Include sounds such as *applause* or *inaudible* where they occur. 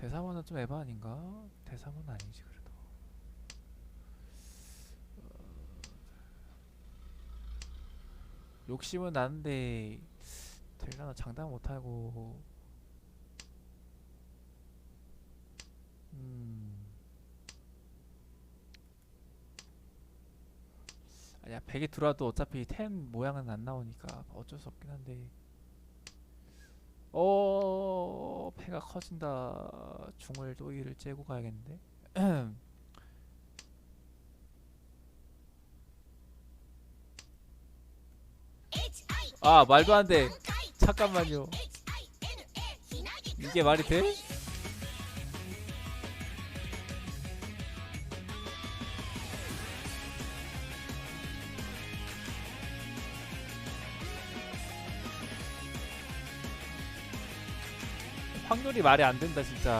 대사모는 좀 에바 아닌가? 대사모는 아니지 그래도. 어, 욕심은 나는데 될라나 장담 못하고. 음. 아니야 100이 들어와도 어차피 템 모양은 안 나오니까 어쩔 수 없긴 한데 어 배가 커진다 중을 또 이를 째고 가야겠는데? *clears throat* 아 말도 안돼. 잠깐만요. 이게 말이 돼? 확률이 말이 안 된다 진짜